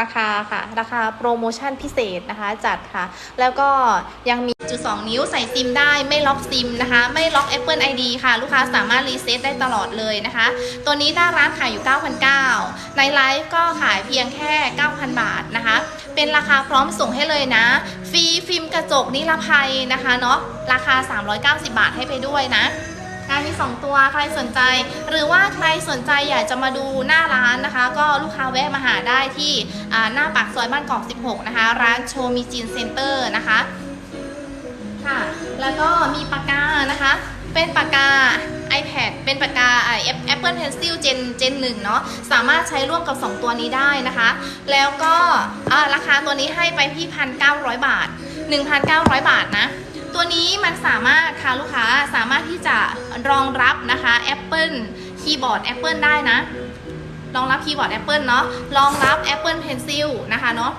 ราคาค่ะ ราคาโปรโมชั่นพิเศษนะคะจัดค่ะ แล้วก็ยังมีจุด 2 นิ้วใส่ซิมได้ไม่ล็อกซิมนะคะ ไม่ล็อก Apple ID ค่ะ ลูกค้าสามารถรีเซ็ตได้ตลอดเลยนะคะ ตัวนี้หน้าร้านขายอยู่ 9,900 ในไลฟ์ก็ขายเพียงแค่ 9,000 บาทนะคะ เป็นราคาพร้อมส่งให้เลยนะ ฟรีฟิล์มกระจกนิรภัยนะคะเนาะราคา 390 บาทให้ไปด้วยนะ งานมี 2 ตัวใครสนใจ หรือว่าใครสนใจอยากจะมาดูหน้าร้านนะคะ ก็ลูกค้าแวะมาหาได้ที่หน้าปากซอยบ้านกอก16 นะคะ ร้านโชมิจินเซ็นเตอร์นะคะค่ะแล้วก็มีปากกานะคะ เป็นปากกา iPad เป็นปากกาอ่า Apple Pencil Gen Gen 1เนาะสามารถใช้ร่วมกับ 2 ตัวนี้ได้นะคะ แล้วก็ราคาตัวนี้ให้ไปที่ 1,900 บาท 1,900 บาทนะ ตัวนี้มันสามารถค่ะลูกค้าสามารถที่จะรองรับนะคะ Apple คีย์บอร์ด Apple ได้นะ รองรับคีย์บอร์ด Apple เนาะรองรับ Apple Pencil นะคะเนาะ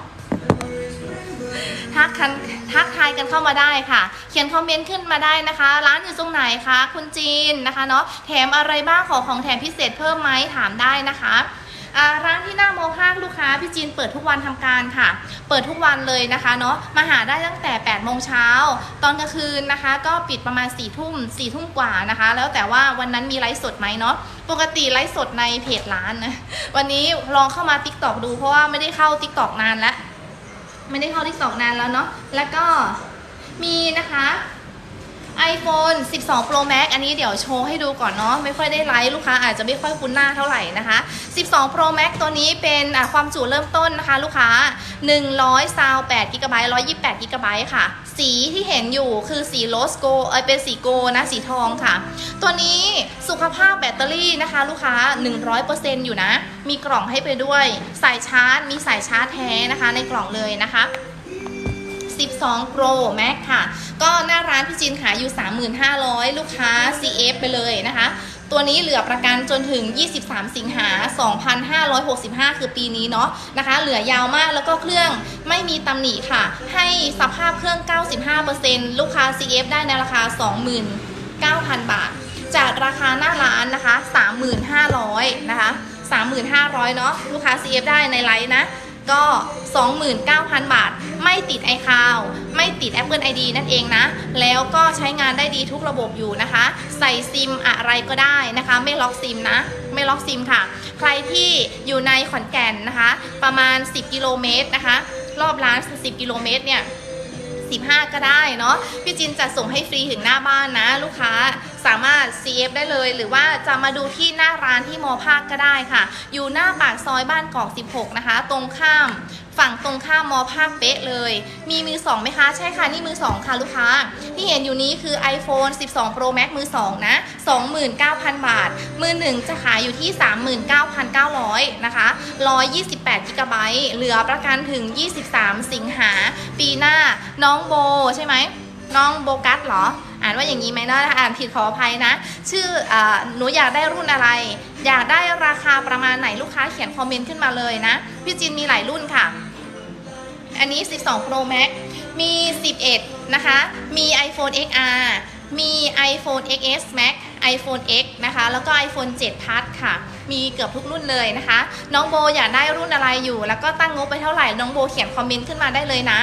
ทักคันทักทายกันเข้ามาได้ค่ะ เขียนคอมเมนต์ขึ้นมาได้นะคะ ร้านอยู่ตรงไหนคะ คุณจีนนะคะเนาะแถมอะไรบ้างขอของแถมพิเศษเพิ่มไหมถามได้นะคะ ร้านที่หน้าโมภาคลูกค้าพี่จีนเปิดทุกวันทำการค่ะ เปิดทุกวันเลยนะคะเนาะมาหาได้ตั้งแต่8โมงเช้าตอนกลางคืนนะคะ ก็ปิดประมาณ4ี่ทุ่มสี่ทุ่มกว่านะคะ แล้วแต่ว่าวันนั้นมีไลฟ์สดไหมเนาะปกติไลฟ์สดในเพจร้านนะวันนี้ลองเข้ามา t ิ k t o k ดูเพราะว่าไม่ได้เข้า t ิ k t o k นานแล้วไม่ได้เข้า t ิ k t o k นานแล้วเนาะแล้วก็มีนะคะ iPhone 12 Pro Max อันนี้เดี๋ยวโชว์ให้ดูก่อนเนาะไม่ค่อยได้ไลฟ์ลูกค้าอาจจะไม่ค่อยคุ้นหน้าเท่าไหร่นะคะ 12 Pro Max ตัวนี้เป็นความจุเริ่มต้นนะคะ ลูกค้า 128 g b 128 g b ค่ะ สีที่เห็นอยู่คือสีโรสโกเอยเป็นสีโกนะสีทองค่ะ ตัวนี้สุขภาพแบตเตอรี่นะคะ ลูกค้า 100%อยู่นะ มีกล่องให้ไปด้วย สายชาร์จ มีสายชาร์จแท้นะคะ ในกล่องเลยนะคะ 12 Pro Max ค่ะ ก็หน้าร้านพี่จินขายอยู่ 3,500 ลูกค้า CF ไปเลยนะคะ ตัวนี้เหลือประกันจนถึง 23 สิงหา 2565 คือปีนี้เนาะนะคะ เหลือยาวมากแล้วก็เครื่องไม่มีตำหนิค่ะ ให้สภาพเครื่อง 95%ลูกค้า CF ได้ในราคา 29,000 บาท จากราคาหน้าร้านนะคะ 3,500 นะคะ 3,500 เนาะลูกค้า CF ได้ในไลน์นะ ก็ 29,000 บาท ไม่ติด iCloud ไม่ติด Apple ID นั่นเองนะ แล้วก็ใช้งานได้ดีทุกระบบอยู่นะคะ ใส่ซิมอะไรก็ได้นะคะ ไม่ล็อกซิมนะ ไม่ล็อกซิมค่ะ ใครที่อยู่ในขอนแก่นนะคะ ประมาณ 10 กิโลเมตรนะคะ รอบร้าน 10 กิโลเมตรเนี่ย 15ก็ได้เนาะพี่จินจะส่งให้ฟรีถึงหน้าบ้านนะ ลูกค้าสามารถ CF ได้เลย หรือว่าจะมาดูที่หน้าร้านที่มอภาคก็ได้ค่ะ อยู่หน้าปากซอยบ้านกอก 16 นะคะ ตรงข้าม ฝั่งตรงข้ามมอภาคเป๊ะเลย มีมือสองไหมคะ ใช่ค่ะ นี่มือสองค่ะลูกค้า ที่เห็นอยู่นี้คือ iPhone 12 Pro Max มือสองนะ 29,000 บาท มือหนึ่งจะขายอยู่ที่ 39,900 นะคะ 128 g b เหลือประกันถึง 23 สิงหา ปีหน้า น้องโบใช่ไหม น้องโบกัสเหรอ อ่านว่าอย่างนี้ไหมนะถ้าอ่านผิดขออภัยนะ ชื่ออาหนูอยากได้รุ่นอะไร อยากได้ราคาประมาณไหนลูกค้าเขียนคอมเมนต์ขึ้นมาเลยนะ พี่จินมีหลายรุ่นค่ะ อันนี้ 12 Pro Max มี 11 นะคะ มี iPhone XR มี iPhone XS Max iPhone X นะคะ แล้วก็ iPhone 7 Plus ค่ะ มีเกือบทุกรุ่นเลยนะคะ น้องโบอยากได้รุ่นอะไรอยู่ แล้วก็ตั้งงบไปเท่าไหร่ น้องโบเขียนคอมเมนต์ขึ้นมาได้เลยนะ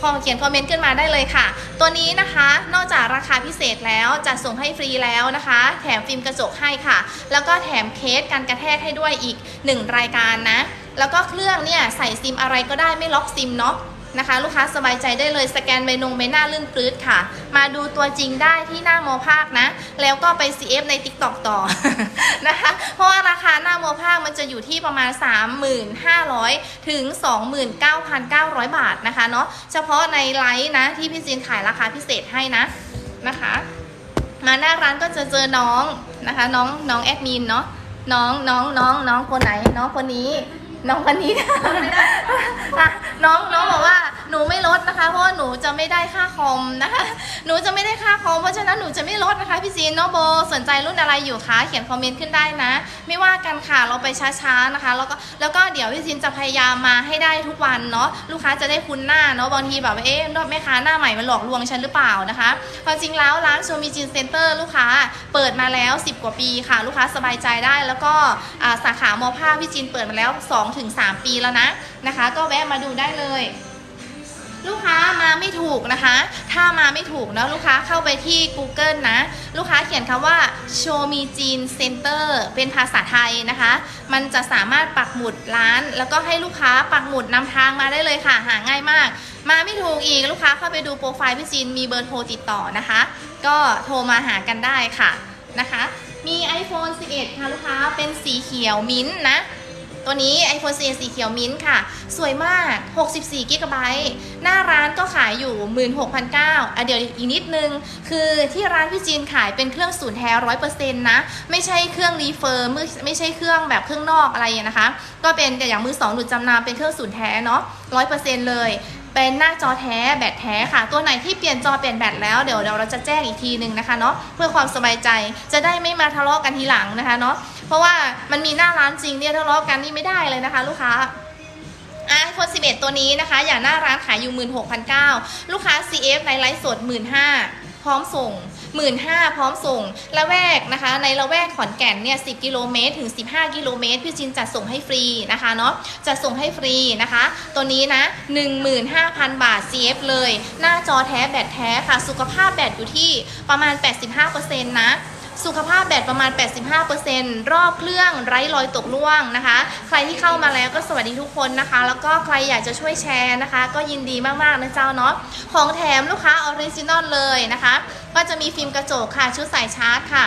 พอเขียนคอมเมนต์ขึ้นมาได้เลยค่ะ ตัวนี้นะคะนอกจากราคาพิเศษแล้วจะส่งให้ฟรีแล้วนะคะ แถมฟิล์มกระจกให้ค่ะ แล้วก็แถมเคสกันกระแทกให้ด้วยอีก 1 รายการนะ แล้วก็เครื่องเนี่ยใส่ซิมอะไรก็ได้ไม่ล็อกซิมเนาะ นะคะ ลูกค้าสบายใจได้เลยสแกนใบนงใบหน้าลื่นปลื้ดค่ะ มาดูตัวจริงได้ที่หน้าโมภาคนะ แล้วก็ไป CF ใน TikTok ต่อนะคะ เพราะว่าราคาหน้าโมภาคมันจะอยู่ที่ประมาณ 3,500 ถึง 29,900 บาทนะคะเนาะเฉพาะในไลฟ์นะที่พี่จีนขายราคาพิเศษให้นะนะคะมาหน้าร้านก็จะเจอน้องนะคะ น้องน้องแอดมินเนาะน้องน้องน้องน้องคนไหนน้องคนนี้ น้องคนนี้อะน้องน้องบอกว่าหนูไม่ลดนะคะเพราะว่าหนู จะไม่ได้ค่าคอมนะคะ หนูจะไม่ได้ค่าคอมเพราะฉะนั้นหนูจะไม่ลดนะคะพี่ซีนเนาะโบสนใจรุ่นอะไรอยู่คะเขียนคอมเมนต์ขึ้นได้นะ ไม่ว่ากันค่ะเราไปช้าๆนะคะ แล้วก็แล้วก็เดี๋ยวพี่ซีนจะพยายามมาให้ได้ทุกวันเนาะลูกค้าจะได้คุ้นหน้าเนาะบางทีแบบเอ๊ะแม่ค้าหน้าใหม่มันหลอกลวงฉันหรือเปล่านะคะความจริงแล้วร้านโชมิจินเซ็นเตอร์ลูกค้าเปิดมาแล้ว 10 กว่าปีค่ะ ลูกค้าสบายใจได้แล้วก็สาขามอผ้าพี่จินเปิดมาแล้ว 2-3 ปีแล้วนะนะคะ ก็แวะมาดูได้เลย ลูกค้ามาไม่ถูกนะคะ ถ้ามาไม่ถูกนะลูกค้าเข้าไปที่ Google นะ ลูกค้าเขียนคำว่า Show Me Jean Center เป็นภาษาไทยนะคะ มันจะสามารถปักหมุดร้าน แล้วก็ให้ลูกค้าปักหมุดนำทางมาได้เลยค่ะ หาง่ายมาก มาไม่ถูกอีกลูกค้าเข้าไปดูโปรไฟล์พี่จีนมีเบอร์โทรติดต่อนะคะ ก็โทรมาหากันได้ค่ะนะคะ มี iPhone 11 ค่ะลูกค้าเป็นสีเขียวมิ้นนะ ตัวนี้ iPhone 4สีเขียวมิ้นท์ค่ะ สวยมาก 64กิกะไบต์หน้าร้านก็ขายอยู่ 16,900อะเดี๋ยวอีกนิดนึง คือที่ร้านพี่จีนขายเป็นเครื่องศูนย์แท้ร้อยเปอร์เซ็นต์นะ ไม่ใช่เครื่องรีเฟอร์ไม่ไม่ใช่เครื่องแบบเครื่องนอกอะไรนะคะ ก็เป็นแต่อย่างมือสองหลุดจำนำเป็นเครื่องศูนย์แท้เนาะร้อยเปอร์เซ็นต์เลย เป็นหน้าจอแท้แบตแท้ค่ะ ตัวไหนที่เปลี่ยนจอเปลี่ยนแบตแล้วเดี๋ยวเดี๋ยวเราจะแจ้งอีกทีหนึ่งนะคะเนาะเพื่อความสบายใจจะได้ไม่มาทะเลาะกันทีหลังนะคะเนาะเพราะว่ามันมีหน้าร้านจริงเนี่ยทะเลาะกันนี่ไม่ได้เลยนะคะ ลูกค้าอะไอโฟน11 ตัวนี้นะคะ อย่างหน้าร้านขายอยู่ 16,900 ลูกค้า CF ในไลฟ์สด 15,000พ ร้อมส่ง 15,000พร้อมส่งละแวกนะคะ ในละแวกขอนแก่นเนี่ยสิกิโลเมตรถึง 15 กิโลเมตรพี่จินจัดส่งให้ฟรีนะคะเนาะจะส่งให้ฟรีนะคะ ตัวนี้นะ 15,000 บาท CF เลย หน้าจอแท้แบตแท้ค่ะ สุขภาพแบตอยู่ที่ประมาณ 85%นะ สุขภาพแบตประมาณ 85%รอบเครื่องไร้รอยตกล่วงนะคะ ใครที่เข้ามาแล้วก็สวัสดีทุกคนนะคะ แล้วก็ใครอยากจะช่วยแชร์นะคะ ก็ยินดีมากๆนะเจ้าเนาะของแถมลูกค้าออริจินอลเลยนะคะ ก็จะมีฟิล์มกระจกค่ะชุดสายชาร์จค่ะ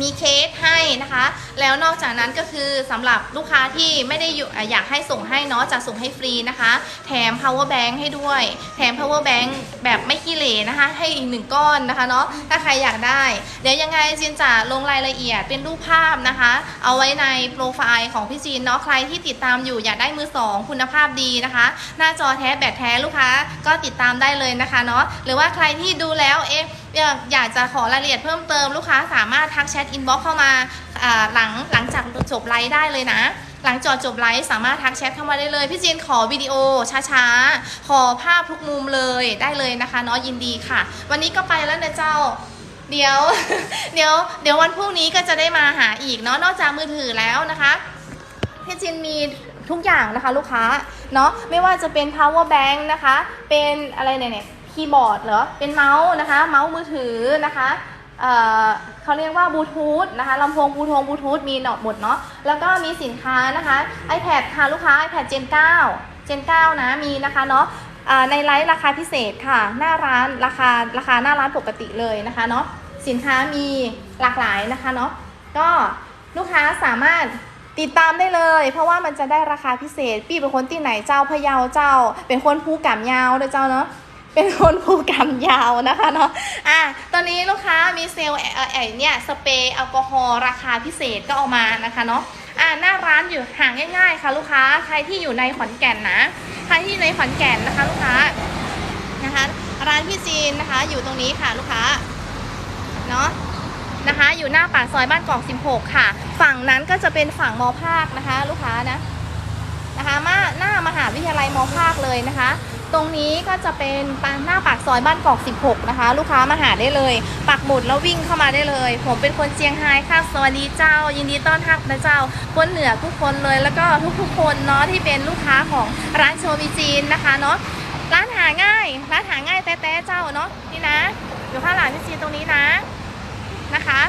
มีเคสให้นะคะ แล้วนอกจากนั้นก็คือสำหรับลูกค้าที่ไม่ได้อยู่อะอยากให้ส่งให้เนาะจะส่งให้ฟรีนะคะ แถม power bank ให้ด้วย แถม power bank แบบไม่ขี้เหร่นะคะ ให้อีกหนึ่งก้อนนะคะเนาะถ้าใครอยากได้ เดี๋ยวยังไงจินจะลงรายละเอียดเป็นรูปภาพนะคะ เอาไว้ในโปรไฟล์ของพี่จีนเนาะใครที่ติดตามอยู่อยากได้มือสองคุณภาพดีนะคะ หน้าจอแท้แบตแท้ลูกค้าก็ติดตามได้เลยนะคะเนาะหรือว่าใครที่ดูแล้วเอ๊ะ อยากอยากจะขอรายละเอียดเพิ่มเติมลูกค้าสามารถทักแชทอินบ็อกเข้ามาหลังหลังจากจบไลฟ์ได้เลยนะ หลังจอจบไลฟ์สามารถทักแชทเข้ามาได้เลย พี่จีนขอวิดีโอช้าๆ ขอภาพทุกมุมเลยได้เลยนะคะเนาะยินดีค่ะ วันนี้ก็ไปแล้วนะเจ้าเดี๋ยวเดี๋ยวเดี๋ยววันพรุ่งนี้ก็จะได้มาหาอีกเนาะนอกจากมือถือแล้วนะคะพี่จินมีทุกอย่างนะคะลูกค้าเนาะไม่ว่าจะเป็น power bank นะคะ เป็นอะไรเนี่ย คีย์บอร์ดเหรอ เป็นเมาส์นะคะ เมาส์มือถือนะคะเเขาเรียกว่าบลูทูธนะคะลำโพงบลูทูธบลูทูธมีหนอกหมดเนาะ แล้วก็มีสินค้านะคะ iPad ค่ะลูกค้า iPad Gen 9 Gen 9 นะ มีนะคะเนาะในไลฟ์ราคาพิเศษค่ะ หน้าร้านราคาราคาหน้าร้านปกติเลยนะคะเนาะ สินค้ามีหลากหลายนะคะเนาะ ก็ลูกค้าสามารถติดตามได้เลย เพราะว่ามันจะได้ราคาพิเศษพี่เป็นคนที่ไหนเจ้าพะเยาเจ้า เป็นคนภูกำยาวเด้อเจ้าเนาะ เป็นคนภูกำยาวนะคะเนาะ อะ ตอนนี้ลูกค้ามีเซลล์ไอเนี่ยสเปรย์แอลกอฮอล์ราคาพิเศษก็เอามานะคะเนาะ อะหน้าร้านอยู่ห่างง่าย ๆ ค่ะลูกค้า ใครที่อยู่ในขอนแก่นนะ ใครที่อยู่ในขอนแก่นนะคะ ลูกค้า นะคะ ร้านพี่จีนนะคะ อยู่ตรงนี้ค่ะลูกค้า เนาะนะคะอยู่หน้าปากซอยบ้านกอก 16 ค่ะ ฝั่งนั้นก็จะเป็นฝั่งมอภาคนะคะ ลูกค้านะนะคะมาหน้ามหาวิทยาลัยมอภาคเลยนะคะ ตรงนี้ก็จะเป็นปางหน้าปากซอยบ้านกอก 16 นะคะ ลูกค้ามาหาได้เลย ปักหมุดแล้ววิ่งเข้ามาได้เลย ผมเป็นคนเชียงไฮ้ค่ะสวัสดีเจ้า ยินดีต้อนรับนะเจ้าคนเหนือทุกคนเลยแล้วก็ทุกๆคนเนาะที่เป็นลูกค้าของร้านโชว์มีจีนนะคะเนาะร้านหาง่ายร้านหาง่ายแต้ๆเจ้าเนาะนี่นะ อยู่ข้างหลังพี่จีนตรงนี้นะนะคะ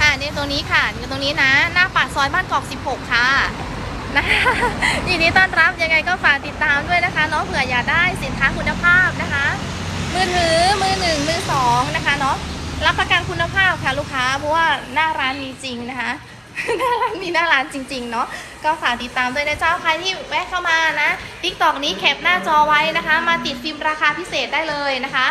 อ่านี่ตรงนี้ค่ะนี่ตรงนี้นะ หน้าปากซอยบ้านกอก 16 ค่ะ นะคะยินดีต้อนรับยังไงก็ฝากติดตามด้วยนะคะเนาะเผื่ออยากได้สินค้าคุณภาพนะคะ มือถือมือหนึ่งมือสองนะคะเนาะรับประกันคุณภาพค่ะลูกค้าเพราะว่าหน้าร้านมีจริงนะคะหน้าร้านมีหน้าร้านจริงๆเนาะก็ฝากติดตามด้วยนะเจ้าใครที่แวะเข้ามานะทิกตอกนี้แคปหน้าจอไว้นะคะ มาติดฟิล์มราคาพิเศษได้เลยนะคะ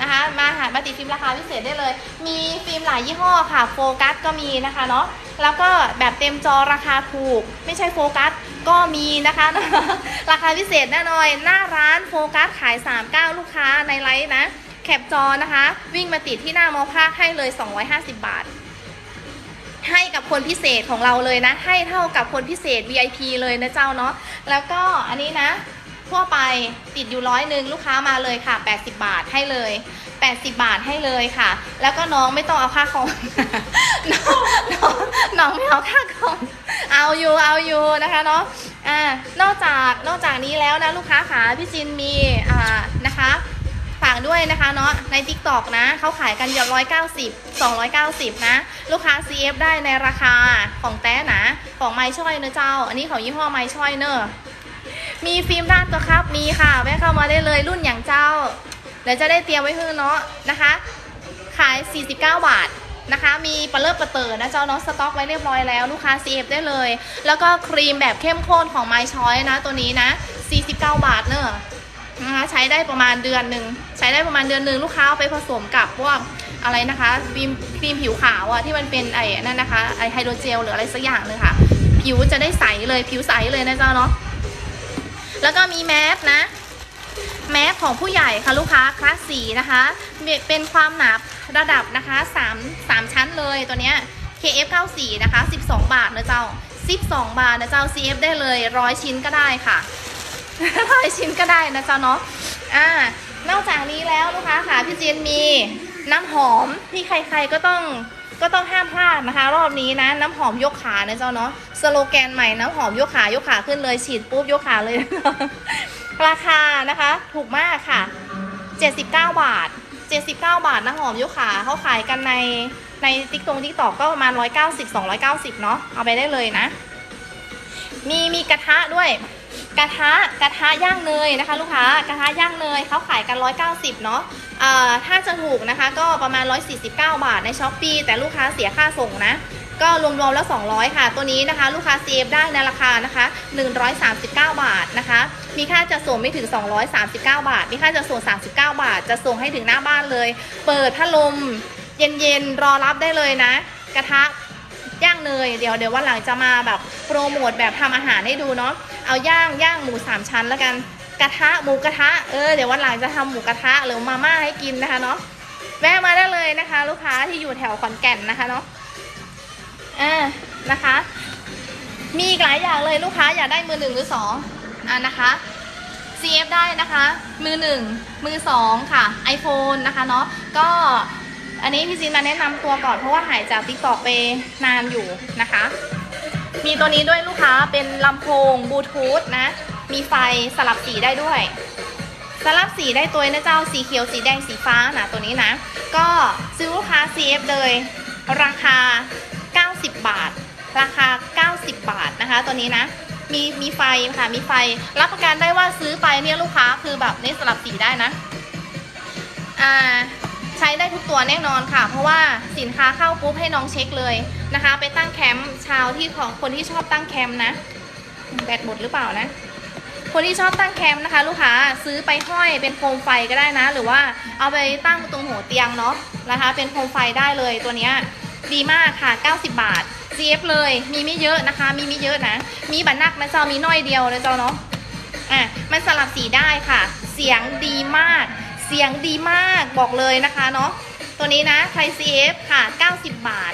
นะคะมาหามาติดฟิล์มราคาพิเศษได้เลย มีฟิล์มหลายยี่ห้อค่ะโฟกัสก็มีนะคะเนาะแล้วก็แบบเต็มจอราคาถูก ไม่ใช่โฟกัสก็มีนะคะ ราคาพิเศษแน่นอนหน้าร้านโฟกัสขาย 39 ลูกค้าในไลฟ์นะ แคปจอนะคะ วิ่งมาติดที่หน้ามอภาคให้เลย 250 บาท ให้กับคนพิเศษของเราเลยนะ ให้เท่ากับคนพิเศษ VIP เลยนะเจ้าเนาะแล้วก็อันนี้นะ ทั่วไปติดอยู่ร้อยหนึ่งลูกค้ามาเลยค่ะ 80 บาทให้เลย 80 บาทให้เลยค่ะ แล้วก็น้องไม่ต้องเอาค่าคอมน้องน้องน้องไม่เอาค่าคอมเอาอยู่เอาอยู่นะคะเนาะอ่านอกจากนอกจากนี้แล้วนะลูกค้าขาพี่จินมีอ่านะคะฝากด้วยนะคะเนาะใน t ิ k t o k นะเขาขายกันอยู่ร้อยเก้าสิบสองร้อยเก้าสิบนะ ลูกค้า CF ได้ในราคาของแต้นะ ของไม้ช่อยเนอะเจ้า อันนี้ของยี่ห้อไม้ช่อยเนอะ มีฟิล์มด้านตัวครับ มีค่ะแวะเข้ามาได้เลยรุ่นอย่างเจ้า เดี๋ยวจะได้เตรียมไว้เพื่อเนาะนะคะ ขาย 49 บาทนะคะ มีปลาเลิศปลาเตอร์นะเจ้าเนาะสต็อกไว้เรียบร้อยแล้วลูกค้า CF ได้เลย แล้วก็ครีมแบบเข้มข้นของ My Choice นะตัวนี้นะ 49 บาทเนอะนะคะใช้ได้ประมาณเดือนหนึ่งใช้ได้ประมาณเดือนหนึ่งลูกค้าเอาไปผสมกับพวกอะไรนะคะครีมครีมผิวขาวอะที่มันเป็นไอ้นั่นนะคะไอไฮโดรเจลหรืออะไรสักอย่างเลยค่ะ ผิวจะได้ใสเลยผิวใสเลยนะเจ้าเนาะ แล้วก็มีแมสนะ แมสของผู้ใหญ่ค่ะลูกค้าคลาสสีนะคะ เป็นความหนาระดับนะคะ3 3ชั้นเลยตัวเนี้ย KF94 นะคะ 12 บาทนะเจ้า 12 บาทนะเจ้า CF ได้เลยร้อยชิ้นก็ได้ค่ะร้อยชิ้นก็ได้นะเจ้าเนาะอ่านอกจากนี้แล้วลูกค้าค่ะพี่เจียนมีน้ำหอมที่ใครๆก็ต้อง ก็ต้องห้ามพลาดนะคะ รอบนี้นะน้ำหอมยกขานะเจ้าเนาะสโลแกนใหม่น้ำหอมยกขายกขาขึ้นเลยฉีดปุ๊บยกขาเลย ราคานะคะ ถูกมากค่ะ 79 บาท 79 บาทน้ำหอมยกขาเขาขายกันในในติ๊กตรงติ๊กตอกก็ประมาณ 190 290 เนาะเอาไปได้เลยนะ มีมีกระทะด้วย กระทะกระทะย่างเนยนะคะ ลูกค้ากระทะย่างเนยเขาขายกัน 190เนาะเอ่อถ้าจะถูกนะคะก็ประมาณ 149 บาทในช้อปปีแต่ลูกค้าเสียค่าส่งนะ ก็รวมๆแล้ว 200 ค่ะ ตัวนี้นะคะ ลูกค้า CF ได้ในราคานะคะ 139 บาทนะคะ มีค่าจะส่งไม่ถึง 239 บาท มีค่าจะส่ง 39 บาท จะส่งให้ถึงหน้าบ้านเลย เปิดพัดลมเย็นๆรอรับได้เลยนะ กระทะ ย่างเนยเดี๋ยวเดี๋ยววันหลังจะมาแบบโปรโมทแบบทำอาหารให้ดูเนาะเอาย่างย่างหมูสามชั้นแล้วกันกระทะหมูกระทะเออเดี๋ยววันหลังจะทำหมูกระทะหรือมาม่าให้กินนะคะเนาะแวะมาได้เลยนะคะ ลูกค้าที่อยู่แถวขอนแก่นนะคะเนาะอ่านะคะ มีอีกหลายอย่างเลยลูกค้าอยากได้มือหนึ่งหรือสองอ่านะคะ CF ได้นะคะ มือหนึ่งมือสองค่ะ iPhone นะคะเนาะก็ อันนี้พี่จินมาแนะนำตัวก่อนเพราะว่าหายจาก TikTok ไปนานอยู่นะคะ มีตัวนี้ด้วยลูกค้าเป็นลำโพงบลูทูธนะ มีไฟสลับสีได้ด้วย สลับสีได้ตัวนะเจ้าสีเขียวสีแดงสีฟ้านะตัวนี้นะ ก็ซื้อลูกค้า CF เลย ราคา 90 บาท ราคา 90 บาทนะคะ ตัวนี้นะมีมีไฟค่ะมีไฟรับประกันได้ว่าซื้อไปเนี่ยลูกค้าคือแบบนี่สลับสีได้นะ อ่า ใช้ได้ทุกตัวแน่นอนค่ะ เพราะว่าสินค้าเข้าปุ๊บให้น้องเช็คเลยนะคะ ไปตั้งแคมป์ชาวที่ของคนที่ชอบตั้งแคมป์นะแบตหมดหรือเปล่านะ คนที่ชอบตั้งแคมป์นะคะ ลูกค้าซื้อไปห้อยเป็นโคมไฟก็ได้นะ หรือว่าเอาไปตั้งตรงหัวเตียงเนาะนะคะ เป็นโคมไฟได้เลยตัวเนี้ยดีมากค่ะ 90 บาท CF เลยมีไม่เยอะนะคะ มีไม่เยอะนะ มีบัตรนักนะเจ้ามีน้อยเดียวนะเจ้าเนาะอะมันสลับสีได้ค่ะ เสียงดีมาก เสียงดีมากบอกเลยนะคะเนาะตัวนี้นะไทย CF ค่ะ 90 บาท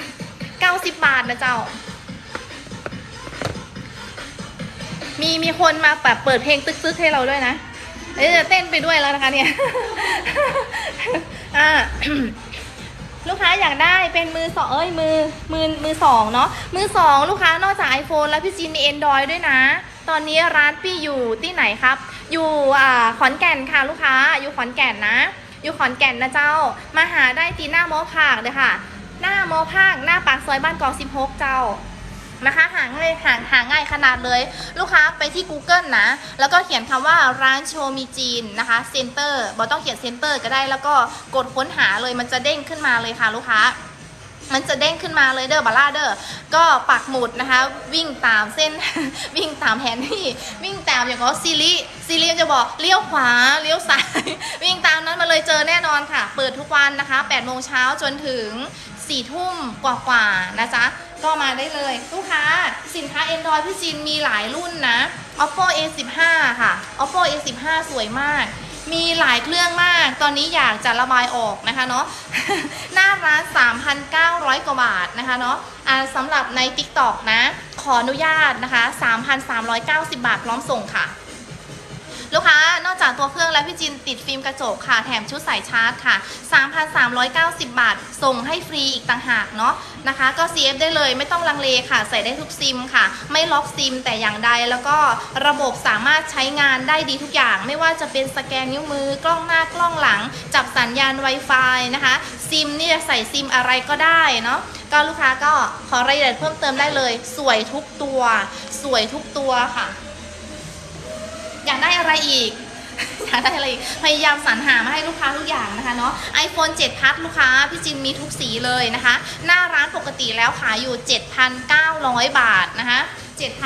90 บาทนะเจ้า มีมีคนมาแบบเปิดเพลงตึกๆให้เราด้วยนะเอ้ยจะเต้นไปด้วยแล้วนะคะเนี่ยลูกค้าอยากได้เป็นมือสองเอ้ยมือมือมือสองเนาะมือสองลูกค้านอกจาก iPhone แล้วพี่จีนมี Android ด้วยนะ ตอนนี้ร้านพี่อยู่ที่ไหนครับ อยู่อ่าขอนแก่นค่ะลูกค้า อยู่ขอนแก่นนะ อยู่ขอนแก่นนะเจ้า มาหาได้ที่หน้าโมอภาคเลยค่ะ หน้าโมอภาคหน้าปากซอยบ้านกอก16 เจ้านะคะหาง่ายหาหาง่ายขนาดเลย ลูกค้าไปที่ Google นะ แล้วก็เขียนคำว่าร้านโชมีจีนนะคะเซ็นเตอร์บอกต้องเขียนเซ็นเตอร์ก็ได้แล้วก็กดค้นหาเลยมันจะเด้งขึ้นมาเลยค่ะลูกค้า มันจะเด้งขึ้นมาเลยเด้อบาร่าเด้อ ก็ปักหมุดนะคะ วิ่งตามเส้น วิ่งตามแผนที่ วิ่งตามอย่างก็ซีรีซีรีจะบอกเลี้ยวขวาเลี้ยวซ้าย วิ่งตามนั้นมาเลยเจอแน่นอนค่ะ เปิดทุกวันนะคะ8โมงเช้าจนถึง4ทุ่มกว่าๆนะจ๊ะ ก็มาได้เลยลูกค้าสินค้า Android พี่จินมีหลายรุ่นนะ Oppo A15 ค่ะ Oppo A15 สวยมาก มีหลายเครื่องมาก ตอนนี้อยากจะระบายออกนะคะเนาะ หน้าร้าน 3,900 กว่าบาทนะคะเนาะอ่าสำหรับใน TikTok นะ ขออนุญาตนะคะ 3,390 บาทพร้อมส่งค่ะ ลูกค้านอกจากตัวเครื่องแล้วพี่จินติดฟิล์มกระจกค่ะ แถมชุดสายชาร์จค่ะ 3,390 บาท ส่งให้ฟรีอีกต่างหากเนาะนะคะ ก็ CF ได้เลยไม่ต้องลังเลค่ะ ใส่ได้ทุกซิมค่ะ ไม่ล็อกซิมแต่อย่างใด แล้วก็ระบบสามารถใช้งานได้ดีทุกอย่าง ไม่ว่าจะเป็นสแกนนิ้วมือกล้องหน้ากล้องหลัง จับสัญญาณ Wi-Fi นะคะ ซิมนี่จะใส่ซิมอะไรก็ได้เนาะก็ลูกค้าก็ขอรายละเอียดเพิ่มเติมได้เลย สวยทุกตัว สวยทุกตัวค่ะ อยากได้อะไรอีกอยากได้อะไรอีกพยายามสรรหามาให้ลูกค้าทุกอย่างนะคะเนาะ iPhone 7 พัทลูกค้าพี่จินมีทุกสีเลยนะคะ หน้าร้านปกติแล้วขายอยู่ 7,900 บาทนะคะ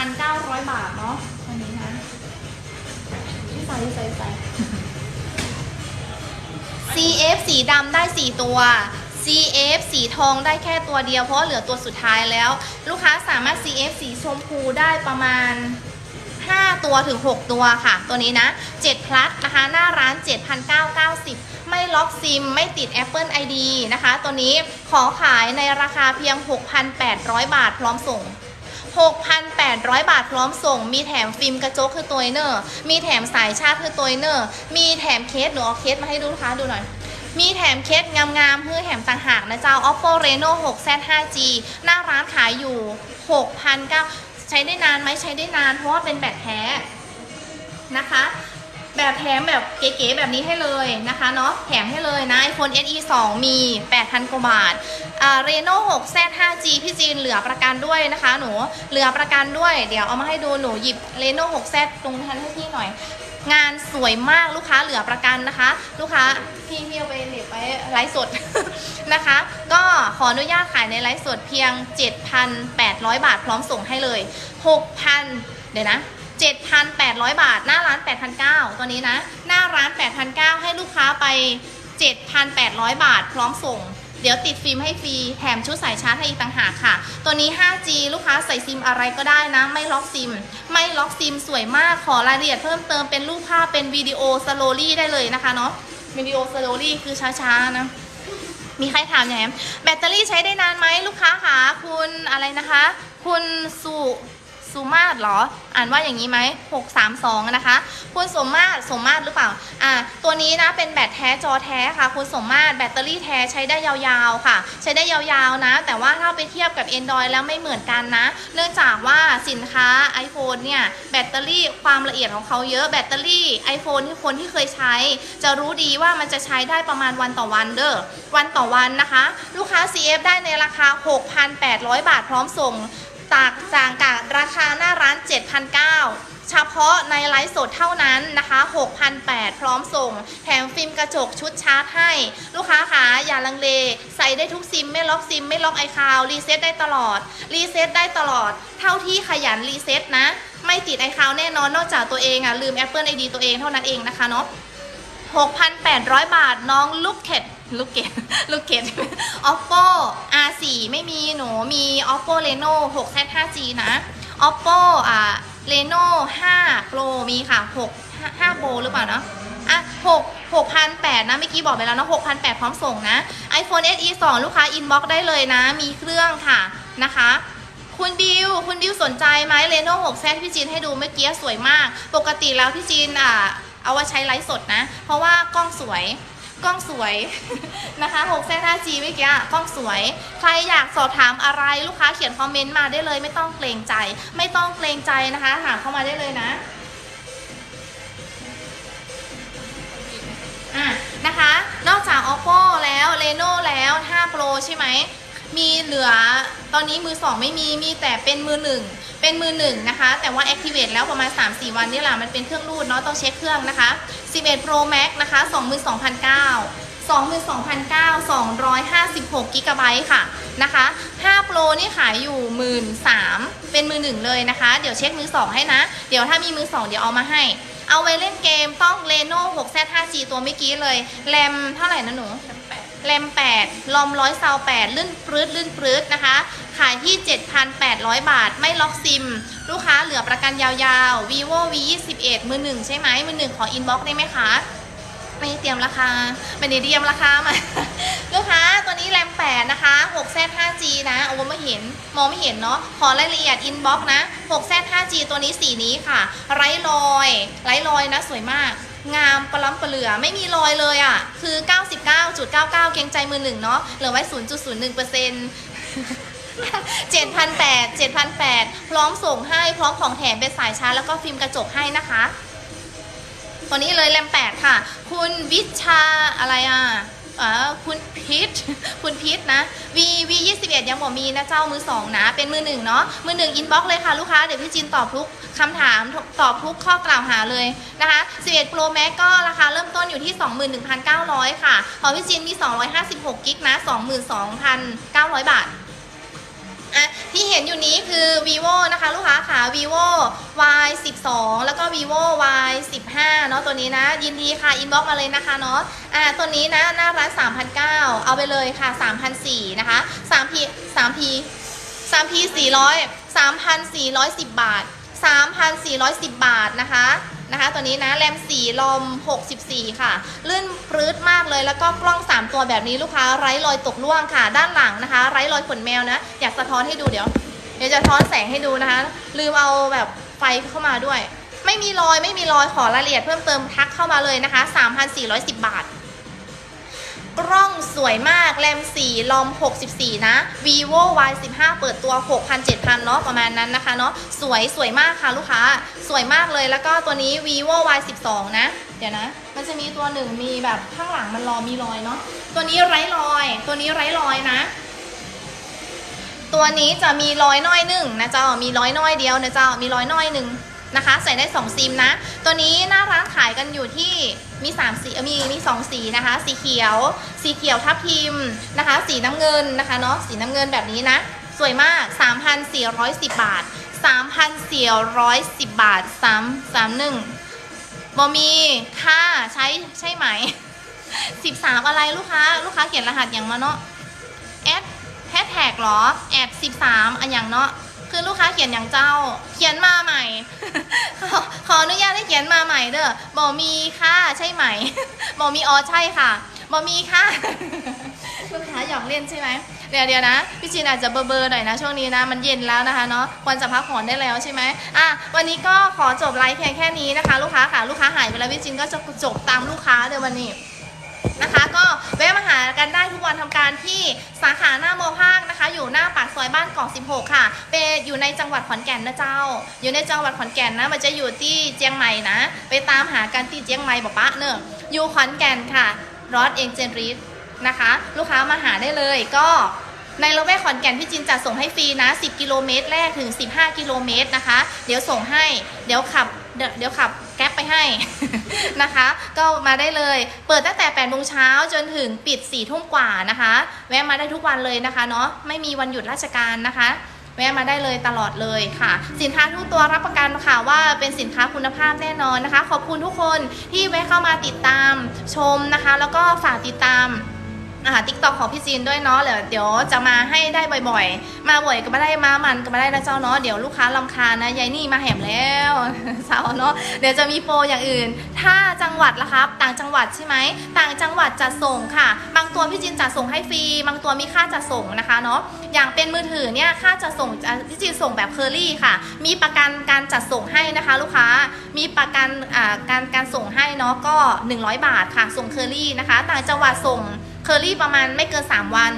7,900 บาทเนาะวันนี้นะพี่ใส่ใส่ใส่ CF สีดำได้ 4 ตัว CF สีทองได้แค่ตัวเดียวเพราะเหลือตัวสุดท้ายแล้ว ลูกค้าสามารถ CF สีชมพูได้ประมาณ 5 ตัวถึง 6 ตัวค่ะ ตัวนี้นะ7พลัสนะคะ หน้าร้าน 7,990 ไม่ล็อกซิม ไม่ติด Apple ID นะคะ ตัวนี้ขอขายในราคาเพียง 6,800 บาทพร้อมส่ง 6,800 บาทพร้อมส่ง มีแถมฟิล์มกระจกคือตัวเนอร์ มีแถมสายชาร์จคือตัวเนอร์ มีแถมเคสหนูเอาเคสมาให้ดูลูกค้าดูหน่อยมีแถมเคสงามๆเพื่อแถมต่างหากนะเจ้า Oppo Reno 6 Z 5G หน้าร้านขายอยู่ 6,900 ใช้ได้นานไหมใช้ได้นาน เพราะว่าเป็นแบตแท้นะคะ แบบแถมแบบเก๋ๆแบบนี้ให้เลยนะคะเนาะแถมให้เลยนะ iPhone SE 2 มี 8,000 กว่าบาทอ่า Reno 6 Z 5G พี่จีนเหลือประกันด้วยนะคะ หนูเหลือประกันด้วย เดี๋ยวเอามาให้ดูหนูหยิบ Reno 6 Z ตรงทันให้พี่หน่อย งานสวยมากลูกค้าเหลือประกันนะคะ ลูกค้าพี่พี่เอาไปเน็บไว้ไลฟ์สดนะคะ ก็ขออนุญาตขายในไลฟ์สดเพียง 7,800 บาทพร้อมส่งให้เลย 6,000 เดี๋ยวนะ7,800 บาท หน้าร้าน 8,900ตัวนี้นะ หน้าร้าน 8,900 ให้ลูกค้าไป 7,800 บาท พร้อมส่ง เดี๋ยวติดฟิล์มให้ฟรีแถมชุดสายชาร์จให้อีกต่างหากค่ะ ตัวนี้ 5G ลูกค้าใส่ซิมอะไรก็ได้นะ ไม่ล็อกซิม ไม่ล็อกซิมสวยมากขอรายละเอียดเพิ่มเติมเป็นรูปภาพเป็นวิดีโอสโลลี่ได้เลยนะคะเนาะวิดีโอสโลลี่คือช้าๆนะมีใครถามอย่างไรแบตเตอรี่ใช้ได้นานไหมลูกค้าคะคุณอะไรนะคะ คุณสุ สุมาศเหรอ อ่านว่าอย่างนี้ไหม632นะคะ คุณสมมาตรสมมาตรหรือเปล่า อ่า ตัวนี้นะเป็นแบตแท้จอแท้ค่ะ คุณสมมาตรแบตเตอรี่แท้ใช้ได้ยาวๆค่ะ ใช้ได้ยาวๆนะ แต่ว่าถ้าไปเทียบกับ Android แล้วไม่เหมือนกันนะ เนื่องจากว่าสินค้า iPhone เนี่ยแบตเตอรี่ความละเอียดของเขาเยอะ แบตเตอรี่ iPhone ที่คนที่เคยใช้ จะรู้ดีว่ามันจะใช้ได้ประมาณวันต่อวันเด้อ วันต่อวันนะคะ ลูกค้า CF ได้ในราคา 6,800 บาทพร้อมส่ง ตากจางกับราคาหน้าร้าน 7,900 เฉพาะในไลฟ์สดเท่านั้นนะคะ6,800 พร้อมส่ง แถมฟิล์มกระจกชุดชาร์จให้ ลูกค้าคะอย่าลังเล ใส่ได้ทุกซิม ไม่ล็อกซิม ไม่ล็อกไอคาวรีเซ็ตได้ตลอด รีเซ็ตได้ตลอด เท่าที่ขยันรีเซ็ตนะ ไม่ติดไอคาวแน่นอนนอกจากตัวเองอะลืม Apple ID ตัวเองเท่านั้นเองนะคะเนาะ 6,800 บาทน้องลูกเข็ดลูกเกดลูกเกด oppo r4 ไม่มีหนูมี oppo reno 6 z 5g นะ oppo อ่า reno 5 pro มีค่ะ6 5 pro หรือเปล่าเนาะอะ6 6,800นะเมื่อกี้บอกไปแล้วนะ6,800พร้อมส่งนะ iphone SE 2 ลูกค้า inbox ได้เลยนะ มีเครื่องค่ะนะคะคุณบิว คุณบิวสนใจไหมเรโน่6แซดพี่จีนให้ดูเมื่อกี้สวยมาก ปกติแล้วพี่จีนอ่า เอาไว้ใช้ไลฟ์สดนะ เพราะว่ากล้องสวยกล้องสวยนะคะ6แซด 5G เมื่อกี้อะกล้องสวย ใครอยากสอบถามอะไรลูกค้าเขียนคอมเมนต์มาได้เลย ไม่ต้องเกรงใจ ไม่ต้องเกรงใจนะคะถามเข้ามาได้เลยนะอะนะคะ นอกจาก oppo แล้ว reno แล้ว 5 pro ใช่ไหม มีเหลือตอนนี้มือ 2 ไม่มีมีแต่เป็นมือ 1 เป็นมือ1นะคะ แต่ว่า activate แล้วประมาณ 3-4 วันนี่แหละมันเป็นเครื่องรูดเนาะต้องเช็คเครื่องนะคะ 11 pro max นะคะ 22,900 22,900 256กิกะไบต์ค่ะนะคะ5โปรนี่ขายอยู่ 1 3ื่นเป็นมือหนึ่งเลยนะคะ เดี๋ยวเช็คมือสองให้นะ เดี๋ยวถ้ามีมือสองเดี๋ยวเอามาให้ เอาไว้เล่นเกมต้อง Reno 6 Z 5G ตัวเมื่อกี้เลย แรมเท่าไหร่นะหนู แรม8ลอมร้อยซาว8ลื่นปรื้ดลื่นปรื้ดนะคะ ขายที่ 7,800 บาท ไม่ล็อกซิม ลูกค้าเหลือประกันยาวๆ vivo v 2 1มือหนึ่งใช่ไหมมือหนึ่งขออินบ็อกได้ไหมคะไม่ได้เตรียมราคาไม่ได้เตรียมราคามาลูกค้าตัวนี้แรม8นะคะ6 z 5G นะโอ้ไม่เห็นมองไม่เห็นเนาะขอรายละเอียดอินบ็อกนะ6 z 5G ตัวนี้สีนี้ค่ะ ไร้รอย ไร้รอยนะสวยมาก งามปลาล้ำปลเหลือไม่มีรอยเลยอะ่ะ คือ 99.99 เกรงใจมือหนึ่งเนาะเหลือไว้ 0.01%เปอร์เซ็นต์7,800 7,800 พร้อมส่งให้พร้อมของแถมเป็นสายชาร์จแล้วก็ฟิล์มกระจกให้นะคะตัวนี้เลยแรม8ค่ะ คุณวิชาอะไรอะ ออคุณพิษคุณพิษนะ V V 21ยังบอกมีนะเจ้ามือสองนะ เป็นมือหนึ่งเนาะมือหนึ่งอินบ็อกเลยค่ะลูกค้า เดี๋ยวพี่จินตอบทุกคำถามตอบทุกข้อกล่าวหาเลยนะคะ11 Pro Max ก็ราคาเริ่มต้นอยู่ที่21,900ค่ะของพี่จินมี256กิกนะ22,900บาท อะที่เห็นอยู่นี้คือ vivo นะคะ ลูกค้าค่ะ vivo y 12แล้วก็ vivo y 15เนาะตัวนี้นะ ยินดีค่ะ inbox มาเลยนะคะเนาะอะตัวนี้นะหน้าร้าน3,900เอาไปเลยค่ะ3,400นะคะ 3p 3p 3p 400 3,410 บาท 3,410 บาทนะคะ นะคะ ตัวนี้นะแรม 4 ลอม 64 ค่ะ ลื่นปรื้ดมากเลยแล้วก็กล้อง 3 ตัวแบบนี้ลูกค้าไร้รอยตกล่วงค่ะ ด้านหลังนะคะ ไร้รอยขนแมวนะ อยากสะท้อนให้ดูเดี๋ยว เดี๋ยวจะท้อนแสงให้ดูนะคะ ลืมเอาแบบไฟเข้ามาด้วย ไม่มีรอยไม่มีรอยขอรายละเอียดเพิ่มเติมทักเข้ามาเลยนะคะ 3,410 บาท กล้องสวยมากแรม 4 ลอม 64 นะ vivo y 15เปิดตัว 6,000 7,000เนาะประมาณนั้นนะคะเนาะสวยสวยมากค่ะลูกค้า สวยมากเลยแล้วก็ตัวนี้ vivo y 12นะ เดี๋ยวนะ มันจะมีตัวหนึ่งมีแบบข้างหลังมันรอมีรอยเนาะตัวนี้ไร้รอย ตัวนี้ไร้รอยนะตัวนี้จะมีร้อยน้อยหนึ่งนะเจ้า มีร้อยน้อยเดียวนะเจ้า มีร้อยน้อยหนึ่ง นะคะ ใส่ได้สองซิมนะ ตัวนี้หน้าร้านขายกันอยู่ที่มีสามสีมีมีสองสีนะคะ สีเขียว สีเขียวทับทิมนะคะ สีน้ำเงินนะคะเนาะสีน้ำเงินแบบนี้นะ สวยมาก 3,410 บาท 3,410 บาท 3 3 1บอมีค่าใช้ใช่ไหม 13 อะไรลูกค้า ลูกค้าเขียนรหัสอย่างมาเนาะแอดแฮชแท็กหรอแอด13 อันอย่างเนาะ คือลูกค้าเขียนอย่างเจ้า เขียนมาใหม่ ขอขออนุญาตให้เขียนมาใหม่เด้อบอมีค่ะใช่ไหมบอมีอ๋อใช่ค่ะบอมีค่ะ ลูกค้าหยอกเล่นใช่ไหมเดี๋ยวเดี๋ยวนะพี่ชินอาจจะเบอร์เบอร์หน่อยนะช่วงนี้นะมันเย็นแล้วนะคะเนาะควรจะพักผ่อนได้แล้วใช่ไหมอะวันนี้ก็ขอจบไลฟ์เพียงแค่นี้นะคะ ลูกค้าค่ะลูกค้าหายไปแล้วพี่ชินก็จะจบตามลูกค้าเดี๋ยววันนี้ นะคะ ก็แวะมาหากันได้ทุกวันทำการที่สาขาหน้าโมภาคนะคะ อยู่หน้าปากซอยบ้านเกาะ16 ค่ะ เป็นอยู่ในจังหวัดขอนแก่นนะเจ้า อยู่ในจังหวัดขอนแก่นนะ มันจะอยู่ที่เจียงใหม่นะ ไปตามหากันที่เจียงใหม่บอกปะเนอะอยู่ขอนแก่นค่ะรอดเองเจนริสนะคะ ลูกค้ามาหาได้เลยก็ในละแวกขอนแก่นพี่จินจะส่งให้ฟรีนะ 10 กิโลเมตรแรกถึง 15 กิโลเมตรนะคะ เดี๋ยวส่งให้ เดี๋ยวขับ เดี๋ยวเดี๋ยวขับแก๊ปไปให้ นะคะ ก็มาได้เลย เปิดตั้งแต่8โมงเช้าจนถึงปิด4ทุ่มกว่านะคะ แวะมาได้ทุกวันเลยนะคะเนาะไม่มีวันหยุดราชการนะคะแวะมาได้เลยตลอดเลยค่ะ สินค้าทุกตัวรับประกันค่ะว่าเป็นสินค้าคุณภาพแน่นอนนะคะ ขอบคุณทุกคนที่แวะเข้ามาติดตามชมนะคะ แล้วก็ฝากติดตาม อ่าทิกตอกของพี่จีนด้วยเนาะเดี๋ยวเดี๋ยวจะมาให้ได้บ่อยๆ มาบ่อยก็ไม่ได้มามันก็ไม่ได้นะเจ้าเนาะเดี๋ยวลูกค้าลำคาญนะยายนี่มาแหมแล้วสาวเนาะเดี๋ยวจะมีโปรอย่างอื่น ถ้าจังหวัดละครับ ต่างจังหวัดใช่ไหมต่างจังหวัดจะส่งค่ะ บางตัวพี่จินจะส่งให้ฟรีบางตัวมีค่าจะส่งนะคะเนาะอย่างเป็นมือถือเนี่ยค่าจะส่งพี่จินส่งแบบเคอรี่ค่ะ มีประกันการจัดส่งให้นะคะ ลูกค้ามีประกันการการส่งให้เนาะก็ 100 บาทค่ะส่งเคอรี่นะคะ ต่างจังหวัดส่ง อรี่ประมาณไม่เกิน 3 วัน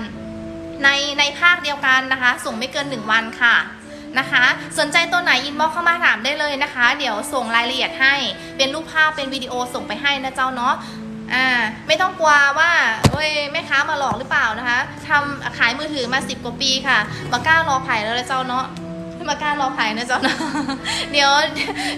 ในในภาคเดียวกันนะคะ ส่งไม่เกิน 1 วันค่ะนะคะ สนใจตัวไหนอินบ็อกเข้ามาถามได้เลยนะคะ เดี๋ยวส่งรายละเอียดให้ เป็นรูปภาพเป็นวิดีโอส่งไปให้นะเจ้าเนาะอ่าไม่ต้องกลัวว่าเอ้ยแม่ค้ามาหลอกหรือเปล่านะคะทำขายมือถือมา 10 กว่าปีค่ะมากล้ารอไผ่แล้วนะเจ้าเนาะ มากล้ารอภัยนะเจ้าเนาะเดี๋ยว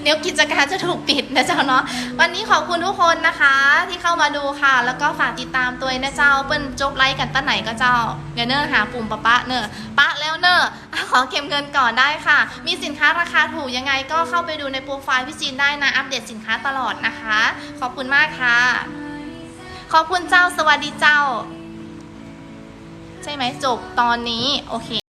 เดี๋ยวกิจการจะถูกปิดนะเจ้าเนาะวันนี้ขอบคุณทุกคนนะคะ ที่เข้ามาดูค่ะ แล้วก็ฝากติดตามตัวนะเจ้าเปิ้นจบไลค์กันตั้งไหนก็เจ้าเดี๋ยวเนอหาปุ่มปะปะเนอปะแล้วเนออะขอเก็บเงินก่อนได้ค่ะ มีสินค้าราคาถูกยังไงก็เข้าไปดูในโปรไฟล์พี่จีนได้นะอัปเดตสินค้าตลอดนะคะ ขอบคุณมากค่ะ ขอบคุณเจ้าสวัสดีเจ้า ใช่ไหมจบตอนนี้โอเค